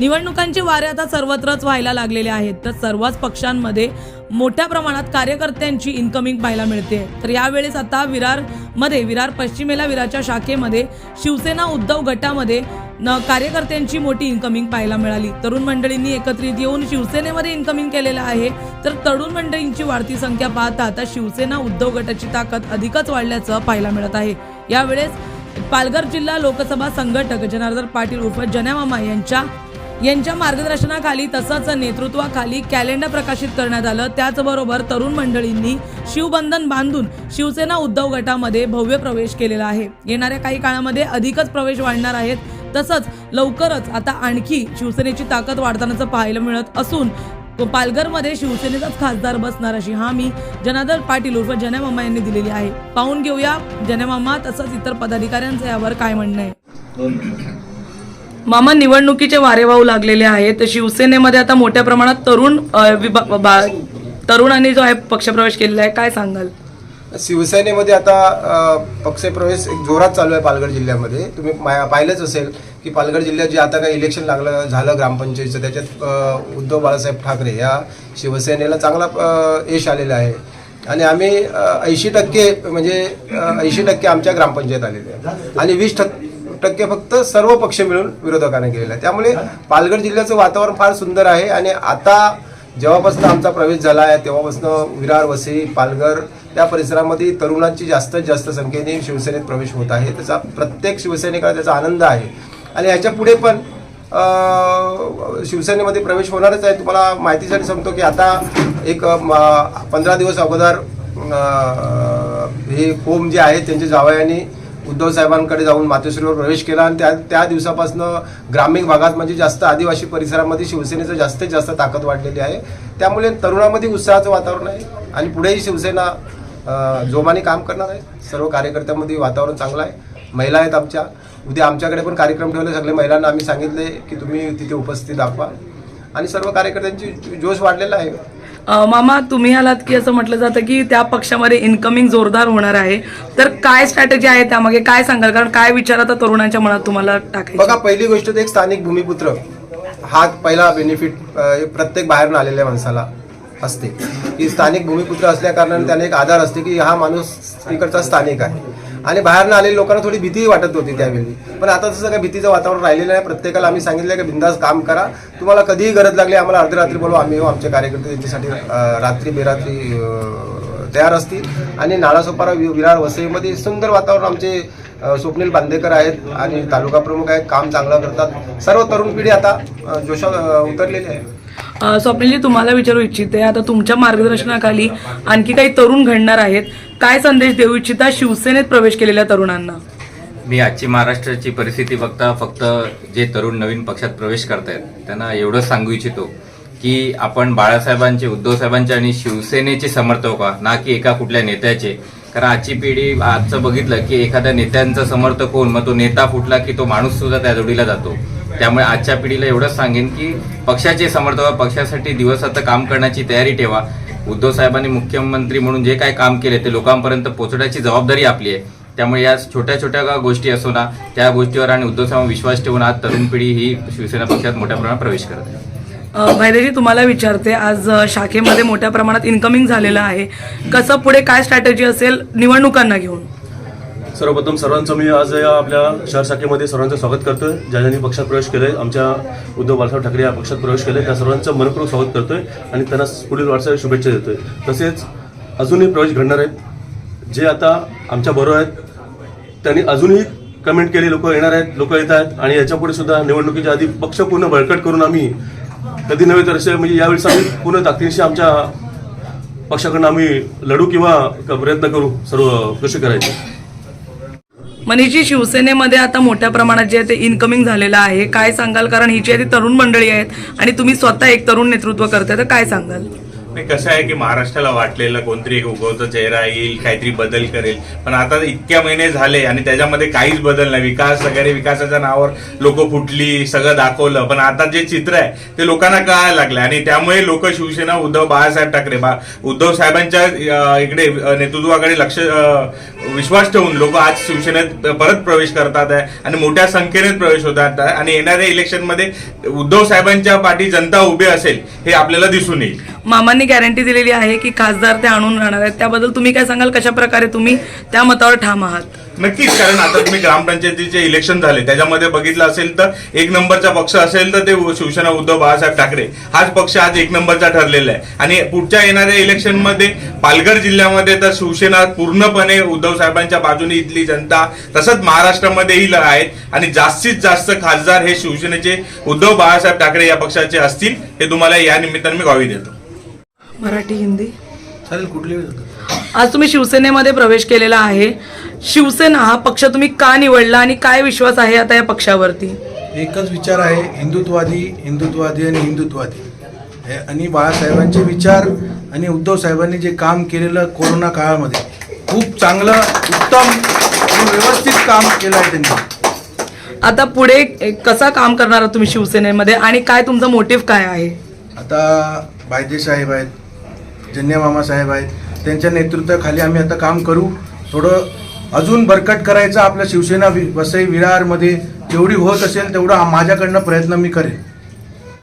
निवडणुकांचे वारे आता सर्वत्रच व्हायला लागलेले आहेत. तर सर्वच पक्षांमध्ये मोठ्या प्रमाणात कार्यकर्त्यांची इन्कमिंग पाहायला मिळते. तर यावेळेस आता विरारमध्ये विरार पश्चिमेला विरारच्या शाखेमध्ये शिवसेना उद्धव गटामध्ये न कार्यकर्त्यांची मोठी इन्कमिंग पाहायला मिळाली. तरुण मंडळींनी एकत्रित येऊन शिवसेनेमध्ये इन्कमिंग केलेलं आहे. तर तरुण मंडळींची वाढती संख्या पाहता आता शिवसेना उद्धव गटाची ताकद अधिकच वाढल्याचं पाहायला मिळत आहे. यावेळेस पालघर जिल्हा लोकसभा संघटक जनार्दन पाटील उर्फ जनामामा यांच्या यांच्या मार्गदर्शनाखाली तसंच नेतृत्वाखाली कॅलेंडर प्रकाशित करण्यात आलं. त्याचबरोबर तरुण मंडळींनी शिवबंधन बांधून शिवसेना उद्धव गटामध्ये भव्य प्रवेश केलेला आहे. येणाऱ्या काही काळामध्ये अधिकच प्रवेश वाढणार आहेत. तसंच लवकरच आता आणखी शिवसेनेची ताकद वाढतानाचं पाहायला मिळत असून पालघरमध्ये शिवसेनेचाच खासदार बसणार अशी हमी जनार्दन पाटील उर्फ जनमामा यांनी दिलेली आहे. पाहून घेऊया जनमामा तसंच इतर पदाधिकाऱ्यांचं यावर काय म्हणणं आहे. मामा निवडणुकीचे वारे वाहू लागलेले आहेत. तर शिवसेनेमध्ये आता मोठ्या प्रमाणात तरुण बा- तरुणांनी जो आहे पक्षप्रवेश केलेला आहे. काय सांगाल? शिवसेनेमध्ये आता पक्षप्रवेश एक जोरात चालू आहे पालघर जिल्ह्यामध्ये. तुम्ही मा- पाहिलंच असेल की पालघर जिल्ह्यात जे आता काही इलेक्शन लागलं झालं ग्रामपंचायतीचं त्याच्यात उद्धव बाळासाहेब ठाकरे या शिवसेनेला चांगला यश आलेलं आहे. आणि आम्ही ऐंशी टक्के म्हणजे ऐंशी टक्के आमच्या ग्रामपंचायत आलेले आहे आणि वीस टक्के फक्त सर्व पक्ष मिळून विरोधकांना केलेला आहे त्यामुळे पालघर जिल्ह्याचं वातावरण फार सुंदर आहे आणि आता जेव्हापासून आमचा प्रवेश झाला आहे तेव्हापासून विरार वसई पालघर या परिसरामध्ये तरुणांची जास्तीत जास्त संख्येने शिवसेनेत प्रवेश होत आहे. त्याचा प्रत्येक शिवसैनिकाला त्याचा आनंद आहे. आणि याच्यापुढे पण शिवसेनेमध्ये प्रवेश होणारच आहे. तुम्हाला माहितीसाठी सांगतो की आता एक पंधरा दिवस अगोदर हे कोम जे आहेत त्यांच्या जावयाने उद्धव साहेबांकडे जाऊन मातोश्रीवर प्रवेश केला आणि त्या त्या दिवसापासून ग्रामीण भागात म्हणजे जास्त आदिवासी परिसरामध्ये शिवसेनेचं जास्तीत जास्त ताकद वाढलेली आहे. त्यामुळे तरुणामध्ये उत्साहाचं वातावरण आहे आणि पुढेही शिवसेना जोमाने काम करणार आहे. सर्व कार्यकर्त्यांमध्ये वातावरण चांगलं आहे. महिला आहेत आमच्या. उद्या आमच्याकडे पण कार्यक्रम ठेवले. सगळे महिलांना आम्ही सांगितले की तुम्ही तिथे उपस्थित दाखवा. आणि सर्व कार्यकर्त्यांची जोश वाढलेला आहे. मामा तुम्ही आलात की असं म्हटलं जातं की त्या पक्षामध्ये इन्कमिंग जोरदार होणार आहे. तर काय स्ट्रॅटेजी आहे त्यामागे? काय सांगाल? कारण काय विचार आता तरुणांच्या मनात तुम्हाला टाकायचं? बघा पहिली गोष्ट तर एक स्थानिक भूमिपुत्र. हा पहिला बेनिफिट प्रत्येक बाहेरून आलेल्या माणसाला असते. की स्थानिक भूमिपुत्र असल्या कारणाने त्याने एक आधार असते की हा माणूस इकडचा स्थानिक आहे. आणि बाहेरनं आलेल्या लोकांना थोडी भीती वाटत होती त्यावेळी. पण आता तसं काही भीतीचं वातावरण राहिलेलं नाही प्रत्येकाला आम्ही सांगितलं की बिंदास काम करा. तुम्हाला कधीही गरज लागली आम्हाला अर्धरात्री बोलवा. आम्ही येऊ आमचे कार्यकर्ते त्यांच्यासाठी रात्री बेरात्री तयार असतील. आणि नाळासोपारा विरार वसईमध्ये सुंदर वातावरण आमचे स्वप्नील बांदेकर आहेत आणि तालुका प्रमुख आहेत. काम चांगलं करतात. सर्व तरुण पिढी आता जोशा जोशात उतरलेली आहे. स्वप्नीलजी तुम्हाला विचारू इच्छिते. आता तुमच्या मार्गदर्शनाखाली आणखी काही तरुण घडणार आहेत. काय संदेश देऊ इच्छिता शिवसेनेत प्रवेश केलेल्या तरुणांना? मी आजची महाराष्ट्राची परिस्थिती बघता फक्त जे तरुण नवीन पक्षात प्रवेश करतायत त्यांना एवढंच सांगू इच्छितो की आपण बाळासाहेबांचे उद्धव साहेबांचे आणि शिवसेनेचे समर्थक व्हा ना की एका कुठल्या नेत्याचे. कारण आजची पिढी आजचं बघितलं की एखाद्या नेत्यांचा समर्थक होऊन मग तो नेता फुटला की तो माणूस सुद्धा त्या जोडीला जातो. त्यामुळे आजच्या पिढीला एवढंच सांगेन की पक्षाचे समर्थक पक्षासाठी दिवसात काम करण्याची तयारी ठेवा. उद्धव साहेबांनी मुख्यमंत्री म्हणून जे काय काम केले ते लोकांपर्यंत पोहोचण्याची जबाबदारी आपली आहे. त्यामुळे या छोट्या छोट्या गोष्टी असो ना त्या गोष्टीवर आणि उद्धव साहेब विश्वास ठेवून आज तरुण पिढी ही शिवसेना पक्षात मोठ्या प्रमाणात प्रवेश करत आहे. भैदेजी तुम्हाला विचारते आज शाखेमध्ये मोठ्या प्रमाणात इन्कमिंग झालेलं आहे. कसं पुढे काय स्ट्रॅटेजी असेल निवडणुकांना घेऊन? सर्वप्रथम सर्वांचं मी आज या आपल्या शहर शाखेमध्ये सर्वांचं स्वागत करतोय. ज्या ज्यांनी पक्षात प्रवेश केले आमच्या उद्धव बाळासाहेब ठाकरे या पक्षात प्रवेश केले त्या सर्वांचं मनपूर्वक स्वागत करतोय आणि त्यांना पुढील वाटचाली शुभेच्छा देतोय. तसेच अजूनही प्रवेश घडणार आहेत जे आता आमच्या बरोबर आहेत त्यांनी अजूनही कमेंट केली लोक येणार आहेत लोक येत आहेत आणि याच्यापुढे सुद्धा निवडणुकीच्या आधी पक्ष पूर्ण बळकट करून आम्ही कधी नव्हे तर असे म्हणजे यावेळेस आम्ही पूर्ण ताकदीशी आमच्या पक्षाकडनं आम्ही लढू किंवा प्रयत्न करू सर्व कसे करायचे. मनीषी शिवसेनेमध्ये आता मोठ्या प्रमाणात जे आहे ते इन्कमिंग झालेलं आहे. काय सांगाल? कारण हिची आधी तरुण मंडळी आहेत आणि तुम्ही स्वतः एक तरुण नेतृत्व करताय तर काय सांगाल? नाही कसं आहे की महाराष्ट्राला वाटलेलं कोणतरी एक उगवता चेहरा येईल काहीतरी बदल करेल. पण आता इतक्या महिने झाले आणि त्याच्यामध्ये काहीच बदल नाही. विकास वगैरे विकासाच्या नावावर लोक फुटली सगळं दाखवलं. पण आता जे चित्र आहे ते लोकांना कळायला लागलं आणि त्यामुळे लोक शिवसेना उद्धव बाळासाहेब ठाकरे बा उद्धव साहेबांच्या इकडे नेतृत्वाकडे लक्ष विश्वास ठेवून लोक आज शिवसेनेत परत प्रवेश करतात आहे आणि मोठ्या संख्येने प्रवेश होतात आहे. आणि येणाऱ्या इलेक्शनमध्ये उद्धव साहेबांच्या पाठी जनता उभी असेल हे आपल्याला दिसून येईल. मामाने गॅरंटी दिलेली आहे की खासदार ते आणून राहणार आहेत. त्याबद्दल तुम्ही काय सांगाल? कशा प्रकारे तुम्ही त्या मतावर ठाम आहात? नक्कीच कारण आता तुम्ही ग्रामपंचायतीचे इलेक्शन झाले त्याच्यामध्ये बघितलं असेल तर एक नंबरचा पक्ष असेल तर ते शिवसेना उद्धव बाळासाहेब ठाकरे. हाच पक्ष आज एक नंबरचा ठरलेला आहे. आणि पुढच्या येणाऱ्या इलेक्शनमध्ये पालघर जिल्ह्यामध्ये तर शिवसेना पूर्णपणे उद्धव साहेबांच्या बाजूने इथली जनता तसंच महाराष्ट्रामध्येही ल- आहेत. आणि जास्तीत जास्त खासदार हे शिवसेनेचे उद्धव बाळासाहेब ठाकरे या पक्षाचे असतील हे तुम्हाला या निमित्ताने मी गावी देतो. मराठी हिंदी. चालेल कुठली आज तुम्ही शिवसेनेमध्ये प्रवेश केलेला आहे. शिवसेना हा पक्ष तुम्ही का निवडला आणि काय विश्वास आहे आता या पक्षावरती? एकच विचार आहे हिंदुत्वादी हिंदुत्वादी आणि हिंदुत्वादी हे आणि बाळासाहेबांचे विचार आणि उद्धव साहेबांनी जे काम केलेलं कोरोना काळामध्ये खूप चांगलं उत्तम आणि व्यवस्थित काम केलं आहे त्यांनी. आता पुढे कसा काम करणार आहात तुम्ही शिवसेनेमध्ये आणि काय तुमचा मोटिव्ह काय आहे? आता बायदे साहेब आहेत जन्य मामासाहेब आहेत. त्यांच्या नेतृत्वाखाली आम्ही आता काम करू. थोडं अजून बरकट करायचं आपल्या शिवसेना वि- वसई विरारमध्ये. जेवढी होत असेल तेवढं माझ्याकडनं प्रयत्न मी करेन.